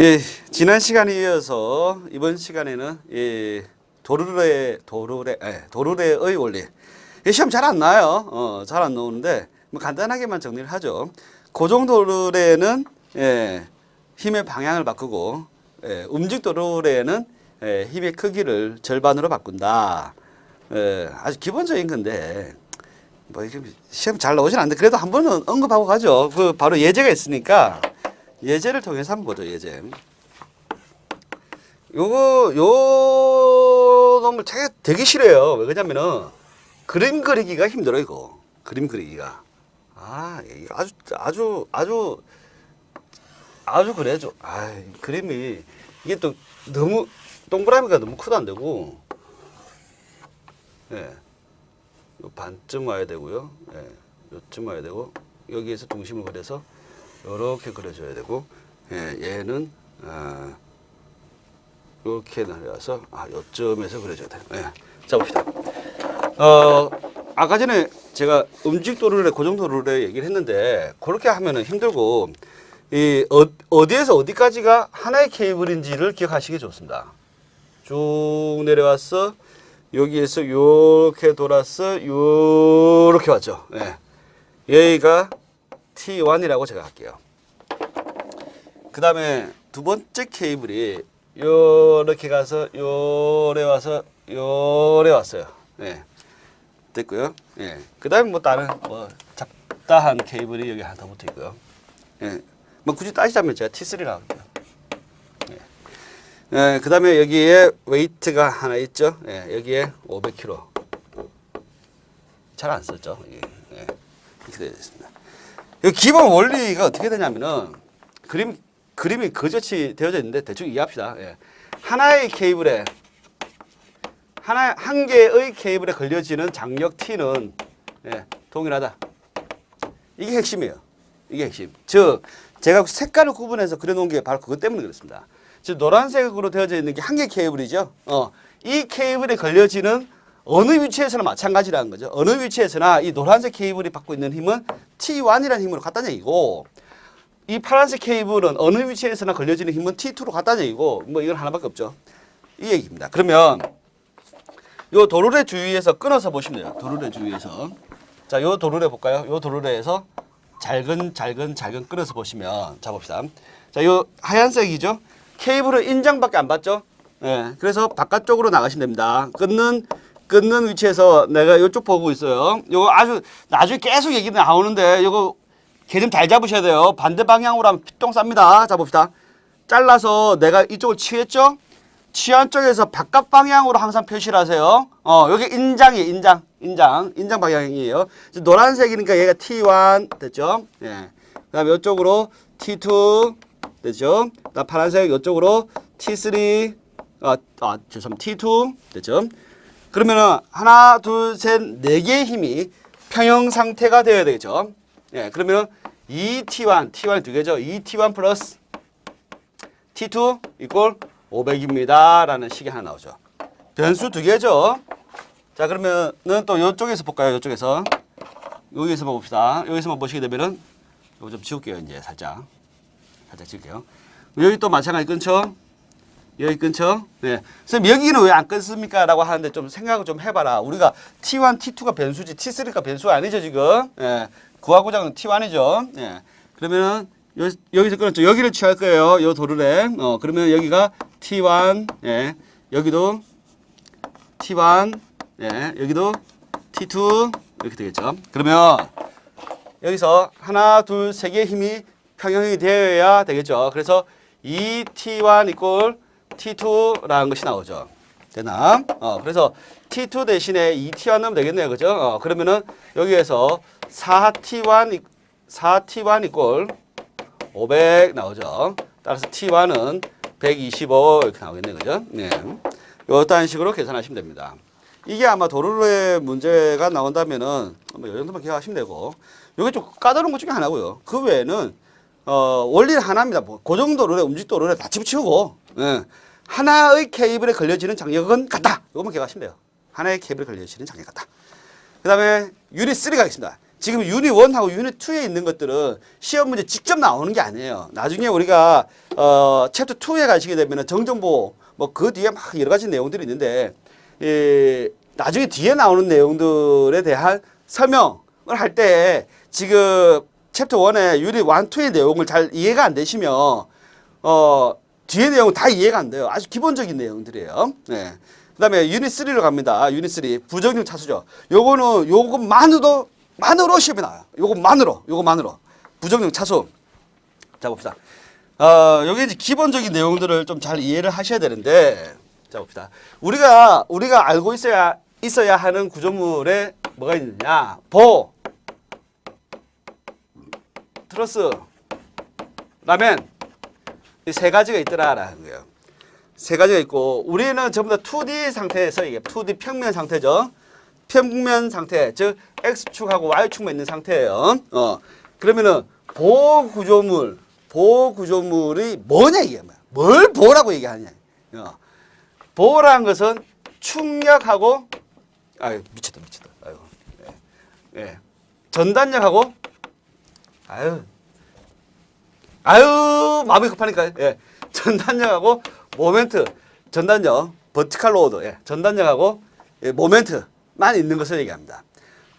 예, 지난 시간에 이어서 이번 시간에는 예, 도르래 도르래 예, 도르래의 원리. 이 시험 잘 안 나요. 어, 잘 안 나오는데 뭐 간단하게만 정리를 하죠. 고정 도르래는 예, 힘의 방향을 바꾸고 예, 움직 도르래는 예, 힘의 크기를 절반으로 바꾼다. 예, 아주 기본적인 건데 뭐 이게 시험 잘 나오진 않는데 그래도 한 번은 언급하고 가죠. 그 바로 예제가 있으니까 예제를 통해서 한번 보죠. 예제. 요거 요 놈을 되게, 되게 싫어요. 왜 그러냐면은 그림 그리기가 힘들어 이거. 그림 그리기가. 아, 이거 아주 아주 아주 아주 그래죠. 아, 그림이 이게 또 너무 동그라미가 너무 크도 안 되고. 예. 요 반쯤 와야 되고요. 예. 요쯤 와야 되고 여기에서 중심을 그려서 요렇게 그려줘야 되고 예, 얘는 아, 이렇게 내려와서 아 요점에서 그려줘야 돼요. 예. 자 봅시다. 어 아까 전에 제가 음직 도르래 고정 도르래 얘기를 했는데 그렇게 하면은 힘들고 이 어, 어디에서 어디까지가 하나의 케이블인지를 기억하시기 좋습니다. 쭉 내려왔어 여기에서 요렇게 돌았어 요렇게 왔죠. 예. 여기가 T1이라고 제가 할게요. 그 다음에 두 번째 케이블이 요렇게 가서 요래 와서 요래 왔어요. 예. 됐고요. 예. 그 다음에 뭐 다른 뭐 잡다한 케이블이 여기 하나 더 붙어 있고요. 예. 뭐 굳이 따지자면 제가 T3라고 할게요. 예. 예. 그 다음에 여기에 웨이트가 하나 있죠. 예. 여기에 500kg. 잘 안 썼죠. 예. 예. 이렇게 되어 있습니다. 이 기본 원리가 어떻게 되냐면은 그림 그림이 그저치 되어져 있는데 대충 이해합시다. 예. 하나의 케이블에 하나 한 개의 케이블에 걸려지는 장력 T는 예, 동일하다. 이게 핵심이에요. 이게 핵심. 즉 제가 색깔을 구분해서 그려놓은 게 바로 그것 때문에 그렇습니다. 즉 노란색으로 되어져 있는 게 한 개 케이블이죠. 어, 이 케이블에 걸려지는 어느 위치에서나 마찬가지라는 거죠. 어느 위치에서나 이 노란색 케이블이 받고 있는 힘은 T1이라는 힘으로 같다는 얘기고 이 파란색 케이블은 어느 위치에서나 걸려지는 힘은 T2로 같다는 얘기고 뭐 이건 하나밖에 없죠. 이 얘기입니다. 그러면 요 도르래 주위에서 끊어서 보시면 돼요. 도르래 주위에서 자, 요 도르래 볼까요? 요 도르래에서 잘근 잘근 잘근 끊어서 보시면 자 봅시다. 자, 요 하얀색이죠. 케이블은 인장밖에 안 받죠. 예. 그래서 바깥쪽으로 나가시면 됩니다. 끊는 끊는 위치에서 내가 이쪽 보고 있어요. 요거 아주 나중에 계속 얘기 나오는데 요거 개 좀 잘 잡으셔야 돼요. 반대 방향으로 하면 피똥 쌉니다. 자 봅시다. 잘라서 내가 이쪽을 취했죠? 취한 쪽에서 바깥 방향으로 항상 표시를 하세요. 어, 여기 인장이에요. 인장. 인장. 인장 방향이에요. 노란색이니까 얘가 T1 됐죠? 예. 그다음에 이쪽으로 T2 됐죠? 나 파란색 이쪽으로 T3 아, 아 죄송합니다. T2 됐죠? 그러면은 하나, 둘, 셋, 네 개의 힘이 평형 상태가 되어야 되겠죠? 예, 그러면 2T1, T1이 두 개죠. 2T1 플러스 T2 이꼴 500입니다. 라는 식이 하나 나오죠. 변수 두 개죠. 자, 그러면은 또 이쪽에서 볼까요? 이쪽에서. 여기서만 봅시다. 여기서만 보시게 되면은 이거 좀 지울게요. 이제 살짝. 살짝 지울게요. 여기 또 마찬가지 끊죠. 여기 끊죠. 네. 선생님 여기는 왜 안 끊습니까? 라고 하는데 좀 생각을 좀 해봐라. 우리가 T1, T2가 변수지 T3가 변수가 아니죠 지금. 예. 구하고자는 T1이죠. 예. 그러면은 여, 여기서 끊었죠. 여기를 취할 거예요. 요 도르래. 어 그러면 여기가 T1. 예. 여기도 T1. 예. 여기도 T2 이렇게 되겠죠. 그러면 여기서 하나, 둘, 세 개의 힘이 평형이 되어야 되겠죠. 그래서 2T1 이꼴 T2라는 것이 나오죠. 되나? 어, 그래서 T2 대신에 2T1 넣으면 되겠네요. 그죠? 어, 그러면은 여기에서 4T1, 4T1 이꼴 500 나오죠. 따라서 T1은 125 이렇게 나오겠네요. 그죠? 네. 요딴 식으로 계산하시면 됩니다. 이게 아마 도르래 문제가 나온다면은 뭐이 정도만 기억하시면 되고 요게 좀 까다로운 것 중에 하나고요. 그 외에는 어, 원리는 하나입니다. 뭐 고정 도르래, 움직 도르래 다 집어치우고 예. 하나의 케이블에 걸려지는 장력은 같다. 이것만 기억하시면 돼요. 하나의 케이블에 걸려지는 장력 같다. 그 다음에 유닛 3 가겠습니다. 지금 유닛 1하고 유닛 2에 있는 것들은 시험 문제 직접 나오는 게 아니에요. 나중에 우리가 어 챕터 2에 가시게 되면 정정보 뭐 그 뒤에 막 여러 가지 내용들이 있는데 예, 나중에 뒤에 나오는 내용들에 대한 설명을 할 때 지금 챕터 1의 유닛 1, 2의 내용을 잘 이해가 안 되시면 어 뒤에 내용은 다 이해가 안 돼요. 아주 기본적인 내용들이에요. 네. 그 다음에 유닛 3로 갑니다. 유닛 3 부정형 차수죠. 요거는 요것만으로 만으로 시험에 나와요. 요것만으로 요것만으로 부정형 차수. 자 봅시다. 어 여기 이제 기본적인 내용들을 좀 잘 이해를 하셔야 되는데 자 봅시다. 우리가 우리가 알고 있어야 있어야 하는 구조물에 뭐가 있느냐? 보 트러스 라면 이 세 가지가 있더라라는 거예요. 세 가지가 있고 우리는 전부 다 2D 상태에서 이게 2D 평면 상태죠. 평면 상태, 즉 x축하고 y축만 있는 상태예요. 어. 그러면은 보호 구조물, 보호 구조물이 뭐냐 이게 뭐야? 뭘 보호라고 얘기하냐? 어. 보호라는 것은 충격하고 아유 미쳤다 미쳤다. 아유. 예. 예. 전단력하고 아유 아유 마음이 급하니까 예. 전단력하고 모멘트 전단력 버티칼 로드 예. 전단력하고 예. 모멘트만 있는 것을 얘기합니다.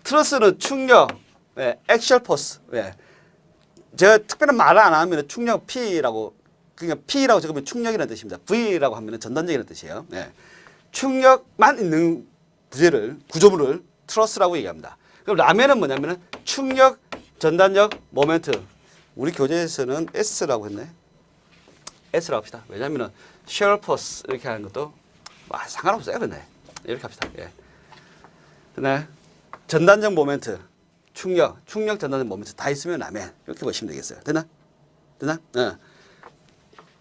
트러스는 충격 예. 액션 포스 예. 제가 특별한 말을 안 하면 충격 P라고 그냥 P라고 적으면 충격이라는 뜻입니다. V라고 하면 전단력이라는 뜻이에요. 예. 충격만 있는 부재를 구조물을 트러스라고 얘기합니다. 그럼 라면은 뭐냐면은 충격, 전단력, 모멘트. 우리 교재에서는 S라고 했네. S라고 합시다. 왜냐면은 쉐어포스 이렇게 하는 것도 와, 상관없어요, 근데 이렇게 합시다. 예. 그다음에 전단적 모멘트, 충격, 충격, 전단적 모멘트 다 있으면 라면 이렇게 보시면 되겠어요. 되나? 되나? 어.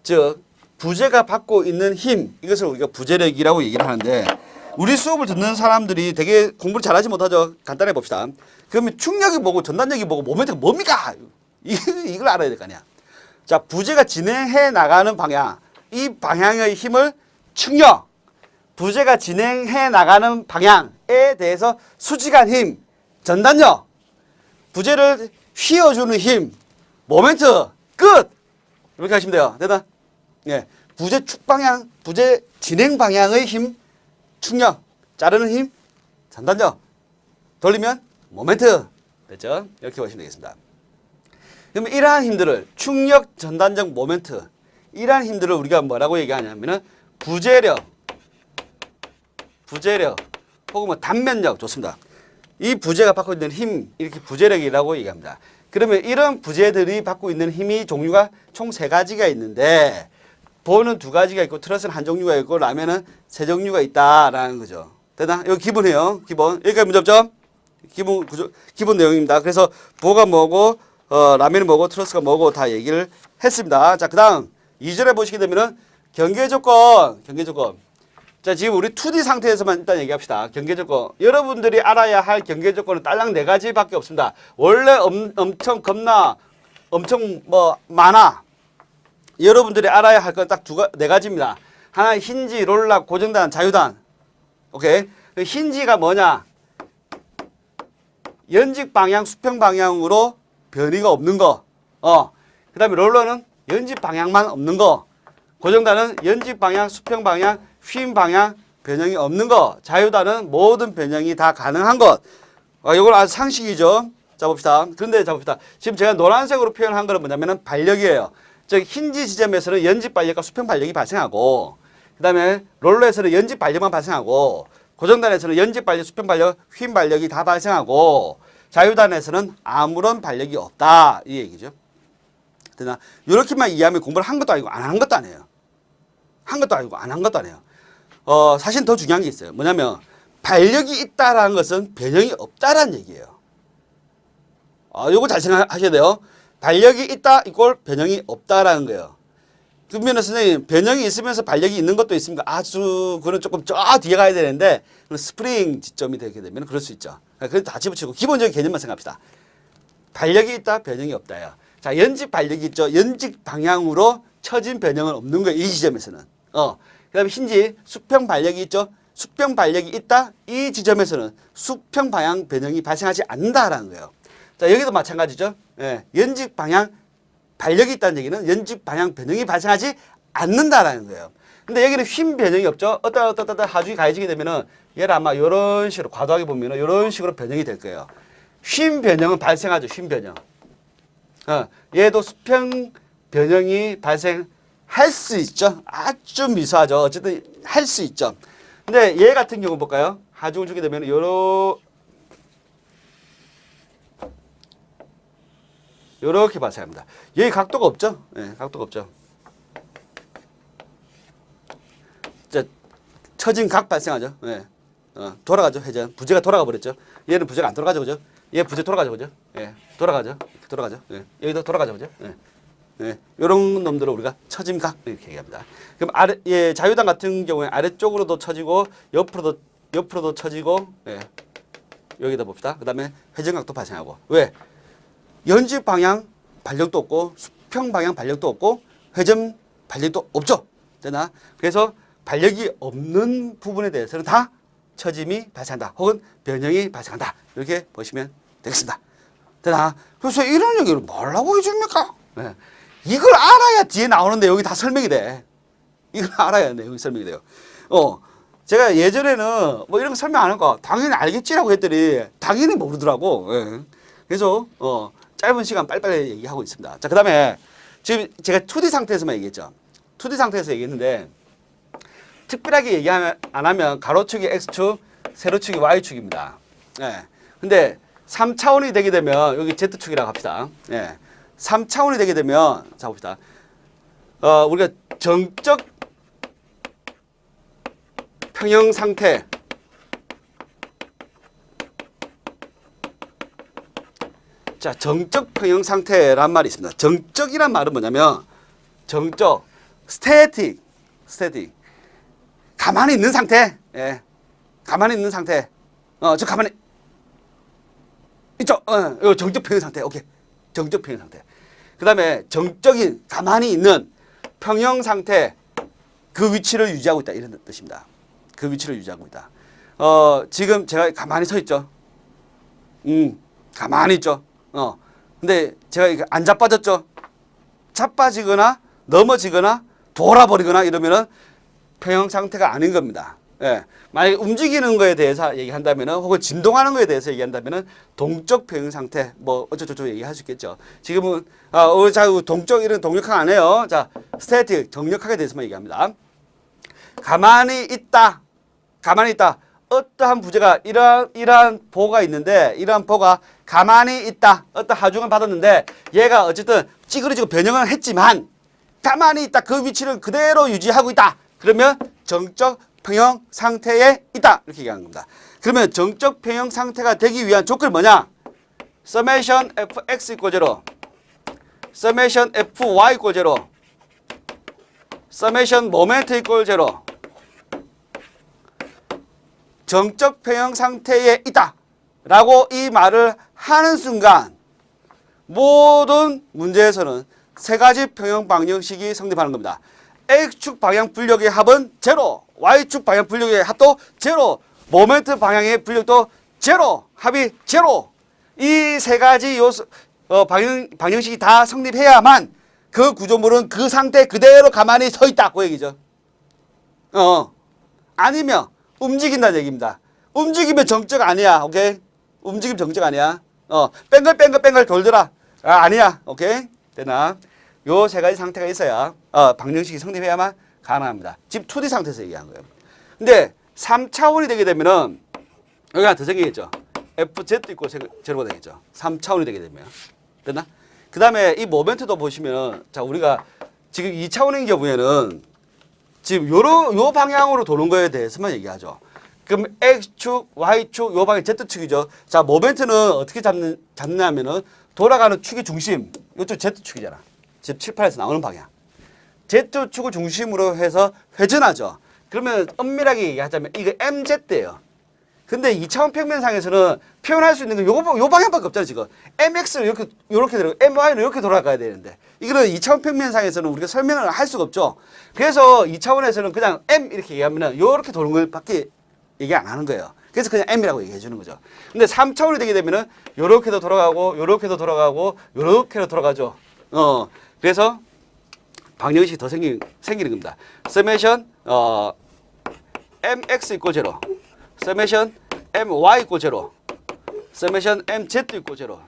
즉 부재가 받고 있는 힘 이것을 우리가 부재력이라고 얘기를 하는데 우리 수업을 듣는 사람들이 되게 공부를 잘하지 못하죠. 간단히 봅시다. 그러면 충력이 뭐고 전단력이 뭐고 모멘트가 뭡니까? 이- 이걸 알아야 될 거 아니야. 자 부재가 진행해 나가는 방향 이 방향의 힘을 충력 부재가 진행해 나가는 방향에 대해서 수직한 힘 전단력 부재를 휘어주는 힘 모멘트 끝 이렇게 하시면 돼요. 됐나? 예. 부재 축 방향, 부재 진행 방향의 힘, 충력, 자르는 힘, 전단력. 돌리면 모멘트. 됐죠? 이렇게 보시면 되겠습니다. 그러면 이러한 힘들을 충력, 전단적, 모멘트. 이러한 힘들을 우리가 뭐라고 얘기하냐면은 부재력, 부재력, 혹은 뭐 단면력 좋습니다. 이 부재가 받고 있는 힘 이렇게 부재력이라고 얘기합니다. 그러면 이런 부재들이 받고 있는 힘이 종류가 총 세 가지가 있는데 보는 두 가지가 있고 트러스는 한 종류가 있고 라면은 세 종류가 있다라는 거죠. 되나? 이거 기본이에요. 기본. 여기까지 문제 없죠? 기본 구조 기본 내용입니다. 그래서 보가 뭐고 어, 라면이 뭐고 트러스가 뭐고 다 얘기를 했습니다. 자, 그 다음 2절에 보시게 되면은 경계 조건, 경계 조건. 자, 지금 우리 2D 상태에서만 일단 얘기합시다. 경계 조건. 여러분들이 알아야 할 경계 조건은 딸랑 네 가지밖에 없습니다. 원래 엄, 엄청 겁나 엄청 뭐 많아. 여러분들이 알아야 할 건 딱 두 네 가지입니다. 하나 힌지, 롤락, 고정단, 자유단. 오케이. 그 힌지가 뭐냐? 연직 방향, 수평 방향으로 변이가 없는 거. 어. 그 다음에 롤러는 연직 방향만 없는 거. 고정단은 연직 방향, 수평 방향, 휨 방향 변형이 없는 거. 자유단은 모든 변형이 다 가능한 것. 어, 이건 아주 상식이죠. 자 봅시다. 그런데 자 봅시다. 지금 제가 노란색으로 표현한 거는 뭐냐면은 발력이에요. 즉 힌지 지점에서는 연직 발력과 수평 발력이 발생하고 그 다음에 롤러에서는 연직 발력만 발생하고 고정단에서는 연직 발력, 수평 발력, 휨 발력이 다 발생하고 자유단에서는 아무런 발력이 없다 이 얘기죠. 되나? 이렇게만 이해하면 공부를 한 것도 아니고 안 한 것도 아니에요. 한 것도 아니고 안 한 것도 아니에요. 어, 사실 더 중요한 게 있어요. 뭐냐면 발력이 있다라는 것은 변형이 없다라는 얘기예요. 아, 요거 잘 생각하셔야 돼요. 발력이 있다 이꼴 변형이 없다라는 거예요. 그러면 선생님 변형이 있으면서 발력이 있는 것도 있습니까? 아주 그건 조금 저 뒤에 가야 되는데 스프링 지점이 되게 되면 그럴 수 있죠. 그래서 다 집어치고 기본적인 개념만 생각합시다. 발력이 있다 변형이 없다요. 자 연직 발력이 있죠. 연직 방향으로 처진 변형은 없는 거예요. 이 지점에서는. 어. 그 다음에 힌지 수평 발력이 있죠. 수평 발력이 있다. 이 지점에서는 수평 방향 변형이 발생하지 않는다라는 거예요. 자, 여기도 마찬가지죠. 예, 연직 방향 반력이 있다는 얘기는 연직 방향 변형이 발생하지 않는다라는 거예요. 근데 여기는 휨 변형이 없죠. 어떠 어떠 어떠 하중이 가해지게 되면은 얘를 아마 이런 식으로 과도하게 보면은 이런 식으로 변형이 될 거예요. 휨 변형은 발생하죠. 휨 변형. 어, 얘도 수평 변형이 발생할 수 있죠. 아주 미소하죠. 어쨌든 할 수 있죠. 근데 얘 같은 경우 볼까요? 하중을 주게 되면 요러 요렇게 발생합니다. 얘 각도가 없죠? 예, 각도가 없죠. 자, 처진 각 발생하죠. 예. 어, 돌아가죠. 회전. 부재가 돌아가 버렸죠. 얘는 부재가 안 돌아가죠. 그죠? 얘 부재 돌아가죠. 그죠? 예. 돌아가죠. 돌아가죠. 예. 여기도 돌아가죠. 그죠? 예. 예. 요런 놈들을 우리가 처짐각 이렇게 얘기합니다. 그럼 아래 예, 자유당 같은 경우에 아래쪽으로도 처지고 옆으로도 옆으로도 처지고 예. 여기다 봅시다. 그 다음에 회전각도 발생하고. 왜? 연지 방향 발력도 없고 수평 방향 발력도 없고 회전 발력도 없죠. 되나? 그래서 발력이 없는 부분에 대해서는 다 처짐이 발생한다. 혹은 변형이 발생한다. 이렇게 보시면 되겠습니다. 되나? 그래서 이런 얘기를 뭐라고 해줍니까? 네. 이걸 알아야 뒤에 나오는 내용이 다 설명이 돼. 이걸 알아야 내용이 설명이 돼요. 어, 제가 예전에는 뭐 이런 거 설명 안 할까? 당연히 알겠지라고 했더니 당연히 모르더라고. 예. 그래서 어, 짧은 시간 빨리빨리 얘기하고 있습니다. 자, 그 다음에 지금 제가 2D 상태에서만 얘기했죠. 2D 상태에서 얘기했는데 특별하게 얘기 안 하면 가로축이 X축, 세로축이 Y축입니다. 예. 근데 3차원이 되게 되면 여기 Z축이라고 합시다. 예. 3차원이 되게 되면 자 봅시다. 어, 우리가 정적 평형 상태 자, 정적 평형 상태란 말이 있습니다. 정적이란 말은 뭐냐면 정적, 스태틱, 스태틱. 가만히 있는 상태. 예. 가만히 있는 상태. 어, 저 가만히 이쪽 어, 정적 평형 상태. 오케이. 정적 평형 상태. 그 다음에 정적인 가만히 있는 평형 상태 그 위치를 유지하고 있다 이런 뜻입니다. 그 위치를 유지하고 있다. 어, 지금 제가 가만히 서 있죠. 음, 가만히 있죠. 어. 근데 제가 안 자빠졌죠. 자빠지거나 넘어지거나 돌아버리거나 이러면은 평형 상태가 아닌 겁니다. 예. 만약에 움직이는 거에 대해서 얘기한다면은 혹은 진동하는 거에 대해서 얘기한다면은 동적 평형 상태 뭐 어쩌고저쩌고 얘기할 수 있겠죠. 지금은 아, 어, 자, 동적 이런 동력학 안 해요. 자, 스태틱 정력학에 대해서만 얘기합니다. 가만히 있다. 가만히 있다. 어떠한 부재가 이러한 이러한 보가 있는데 이러한 보가 가만히 있다. 어떤 하중을 받았는데 얘가 어쨌든 찌그러지고 변형을 했지만 가만히 있다. 그 위치를 그대로 유지하고 있다. 그러면 정적 평형 상태에 있다. 이렇게 얘기하는 겁니다. 그러면 정적 평형 상태가 되기 위한 조건이 뭐냐? summation fx equal 0 summation fy equal 0 summation moment equal 0 정적 평형 상태에 있다. 라고 이 말을 하는 순간 모든 문제에서는 세 가지 평형 방정식이 성립하는 겁니다. X축 방향 분력의 합은 제로, Y축 방향 분력의 합도 제로, 모멘트 방향의 분력도 제로, 합이 제로. 이 세 가지 요소 어, 방향 방정식이 다 성립해야만 그 구조물은 그 상태 그대로 가만히 서 있다 그 얘기죠. 어. 아니면 움직인다는 얘기입니다. 움직이면 정적 아니야. 오케이? 움직임 정적 아니야. 어, 뺑글뺑글 뺑글 돌더라. 아, 아니야. 오케이? 되나? 요 세 가지 상태가 있어야 어, 방정식이 성립해야만 가능합니다. 지금 2D 상태에서 얘기한 거예요. 근데 3차원이 되게 되면은 여기 하나 더 생기겠죠. FZ 있고 제로가 되겠죠. 3차원이 되게 되면. 됐나? 그 다음에 이 모멘트도 보시면 자, 우리가 지금 2차원인 경우에는 지금 요런 요 방향으로 도는 거에 대해서만 얘기하죠. 그럼 X축, Y축, 요 방향 Z축이죠. 자, 모멘트는 어떻게 잡는, 잡느냐면은 돌아가는 축의 중심, 요쪽 Z축이잖아. 지금 7, 8에서 나오는 방향. Z축을 중심으로 해서 회전하죠. 그러면 엄밀하게 얘기하자면 이거 MZ예요. 근데 2차원 평면상에서는 표현할 수 있는 건 요거, 요 방향밖에 없잖아요, 지금. MX는 이렇게, 요렇게 들어가고, MY는 이렇게 돌아가야 되는데. 이거는 2차원 평면상에서는 우리가 설명을 할 수가 없죠. 그래서 2차원에서는 그냥 M 이렇게 얘기하면은 요렇게 도는 걸 밖에 얘기 안 하는 거예요. 그래서 그냥 m이라고 얘기해 주는 거죠. 근데 3차원이 되게 되면은 요렇게도 돌아가고 요렇게도 돌아가고 요렇게도 돌아가죠. 어. 그래서 방정식이 더 생기, 생기는 겁니다. 서메이션 어 mx 이꼴 제로. 서메이션 my 이꼴 제로. 서메이션 mz 이꼴 제로.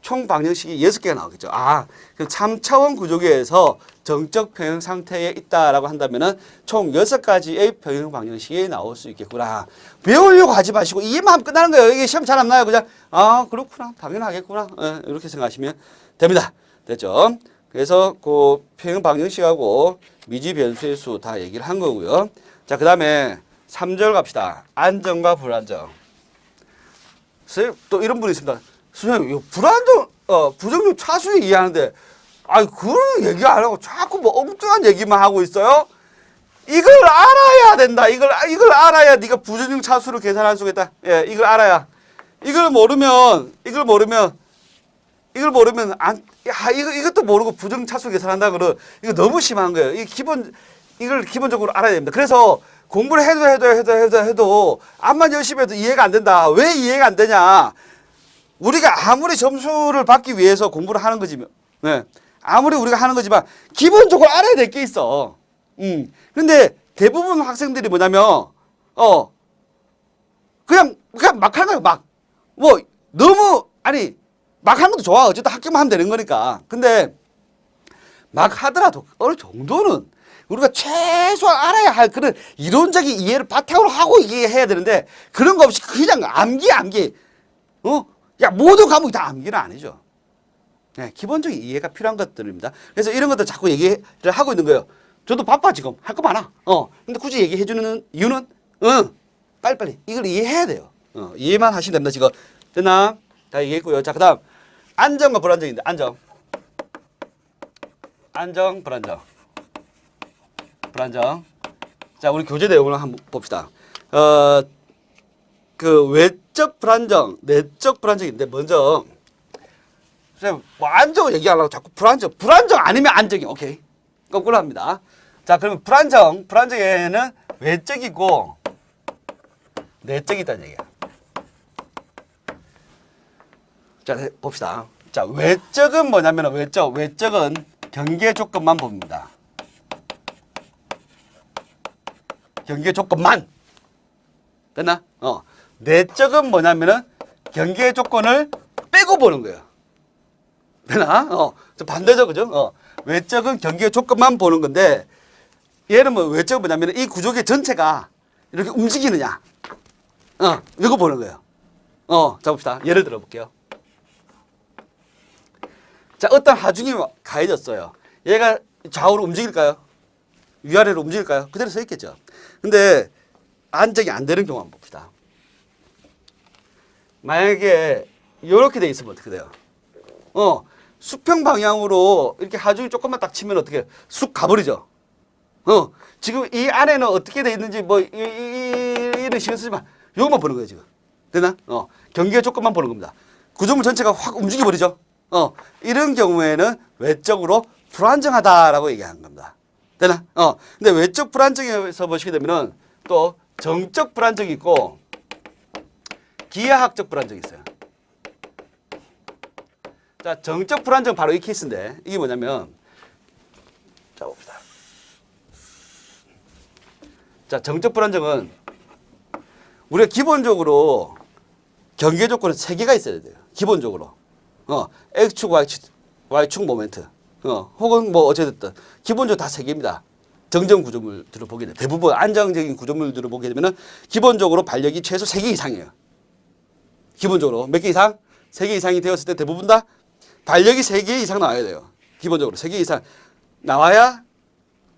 총 방정식이 여섯 개가 나오겠죠. 아, 그 3차원 구조계에서 정적 평형 상태에 있다라고 한다면은 총 여섯 가지의 평형 방정식이 나올 수 있겠구나. 배우려고 하지 마시고 이해만 하면 끝나는 거예요. 이게 시험 잘 안 나요. 그냥 아, 그렇구나. 당연하겠구나. 예, 이렇게 생각하시면 됩니다. 됐죠? 그래서 그 평형 방정식하고 미지 변수의 수 다 얘기를 한 거고요. 자, 그 다음에 3절 갑시다. 안정과 불안정. 선생님 또 이런 분이 있습니다. 선생님 이거 불안정 어 부정률 차수 이해하는데 아니 그런 얘기 안 하고 자꾸 뭐 엉뚱한 얘기만 하고 있어요. 이걸 알아야 된다. 이걸 이걸 알아야 네가 부정률 차수를 계산할 수가 있다. 예, 이걸 알아야. 이걸 모르면 이걸 모르면 이걸 모르면 안, 야, 이거, 이것도 모르고 부정차수 계산한다 그러 이거 너무 심한 거예요. 이 기본, 이걸 기본적으로 알아야 됩니다. 그래서 공부를 해도 해도 해도 해도 해도 암만 열심히 해도 이해가 안 된다. 왜 이해가 안 되냐? 우리가 아무리 점수를 받기 위해서 공부를 하는 거지만, 네. 아무리 우리가 하는 거지만 기본적으로 알아야 될 게 있어. 음. 근데 대부분 학생들이 뭐냐면, 어, 그냥, 그냥 막 하는 거예요, 막. 뭐, 너무, 아니, 막 하는 것도 좋아. 어쨌든 학교만 하면 되는 거니까. 근데 막 하더라도 어느 정도는 우리가 최소한 알아야 할 그런 이론적인 이해를 바탕으로 하고 이해해야 되는데 그런 거 없이 그냥 암기, 암기. 어? 야, 모든 과목이 다 암기는 아니죠. 네, 기본적인 이해가 필요한 것들입니다. 그래서 이런 것들 자꾸 얘기를 하고 있는 거예요. 저도 바빠 지금 할 거 많아. 어. 근데 굳이 얘기해 주는 이유는 응. 빨리빨리 이걸 이해해야 돼요. 어, 이해만 하시면 됩니다. 지금 됐나? 다 얘기했고요. 자, 그다음 안정과 불안정인데 안정. 안정, 불안정. 불안정. 자, 우리 교재 내용을 한번 봅시다. 어, 그 외적 불안정, 내적 불안정인데 먼저 뭐 안정 얘기하려고 자꾸 불안정, 불안정 아니면 안정이 오케이 거꾸로 합니다. 자, 그러면 불안정, 불안정에는 외적이고 내적이 있다는 얘기야. 자, 해- 봅시다. 자, 외적은 뭐냐면 외적, 외적은 경계 조건만 봅니다. 경계 조건만. 됐나? 어. 내적은 뭐냐면은 경계 조건을 빼고 보는 거예요. 되나? 어. 좀 반대죠, 그죠? 어. 외적은 경계 조건만 보는 건데 얘는 뭐 외적은 뭐냐면 이 구조계 전체가 이렇게 움직이느냐. 어. 이거 보는 거예요. 어. 자, 봅시다. 예를 들어 볼게요. 자, 어떤 하중이 가해졌어요. 얘가 좌우로 움직일까요? 위아래로 움직일까요? 그대로 서 있겠죠. 근데 안정이 안 되는 경우 한번 봅시다. 만약에 이렇게 돼 있으면 어떻게 돼요? 어, 수평 방향으로 이렇게 하중이 조금만 딱 치면 어떻게 쑥 가버리죠. 어, 지금 이 안에는 어떻게 돼 있는지 뭐 이, 이, 이, 이런 신경 쓰지 마. 요것만 보는 거예요 지금. 되나? 어, 경계 조건만 보는 겁니다. 구조물 전체가 확 움직여 버리죠. 어, 이런 경우에는 외적으로 불안정하다라고 얘기하는 겁니다. 되나? 어, 근데 외적 불안정에서 보시게 되면은 또 정적 불안정이 있고 기하학적 불안정이 있어요. 자, 정적 불안정 바로 이 케이스인데 이게 뭐냐면 자 봅시다. 자, 정적 불안정은 우리가 기본적으로 경계 조건은 세 개가 있어야 돼요. 기본적으로. 어, X축, Y축, Y축 모멘트. 어, 혹은 뭐 어쨌든 기본적으로 다 세 개입니다. 정정 구조물들을 보게 되면 대부분 안정적인 구조물들을 보게 되면은 기본적으로 반력이 최소 세 개 이상이에요. 기본적으로 몇 개 이상? 세 개 이상이 되었을 때 대부분 다 반력이 세 개 이상 나와야 돼요. 기본적으로 세 개 이상 나와야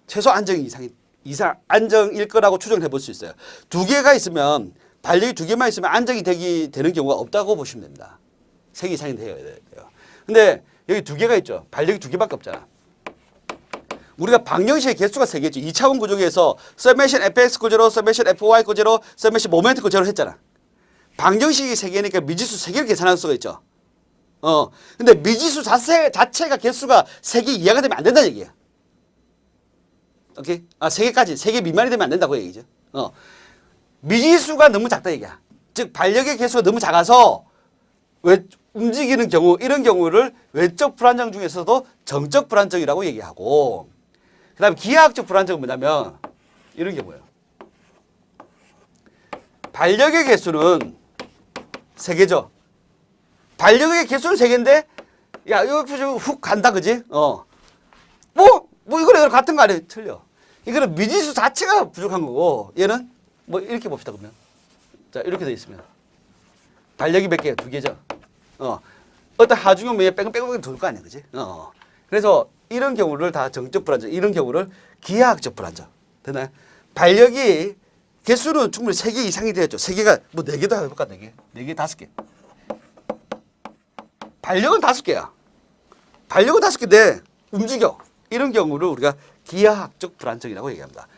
최소 안정 이상이 이상 안정일 거라고 추정을 해볼 수 있어요. 두 개가 있으면 반력이 두 개만 있으면 안정이 되기 되는 경우가 없다고 보시면 됩니다. 세개 이상이 되어야 돼요. 근데 여기 두 개가 있죠. 반력이 두 개밖에 없잖아. 우리가 방정식의 개수가 세 개죠. 2차원 구조계에서 서메이션 fx 고제로, 서메이션 fy 고제로, 서메이션 모멘트 고제로 했잖아. 방정식이 세 개니까 미지수 세 개를 계산할 수가 있죠. 어. 근데 미지수 자체, 자체가 개수가 세 개 이하가 되면 안 된다는 얘기야. 오케이? 아, 세 개까지, 세 개 미만이 되면 안 된다고 얘기죠. 어. 미지수가 너무 작다 얘기야. 즉 반력의 개수가 너무 작아서 외, 움직이는 경우 이런 경우를 외적 불안정 중에서도 정적 불안정이라고 얘기하고 그 다음에 기하학적 불안정은 뭐냐면 이런 경우예요. 반력의 개수는 세 개죠. 반력의 개수는 세 개인데 야 이거 훅 간다 그지? 어. 뭐, 뭐 이거랑 이거랑 같은 거 아니에요? 틀려. 이거는 미지수 자체가 부족한 거고 얘는 뭐 이렇게 봅시다 그러면. 자 이렇게 돼 있으면 반력이 몇 개야? 두 개죠. 어. 어떤 하중형 명에 빼고 빼고 돌거 아니야, 그지? 어. 그래서 이런 경우를 다 정적 불안정, 이런 경우를 기하학적 불안정. 되나요? 반력이 개수는 충분히 세 개 이상이 되었죠. 세 개가 뭐 네 개도 해볼까? 네 개, 네 개, 다섯 개. 반력은 다섯 개야. 반력은 다섯 개인데 움직여. 이런 경우를 우리가 기하학적 불안정이라고 얘기합니다.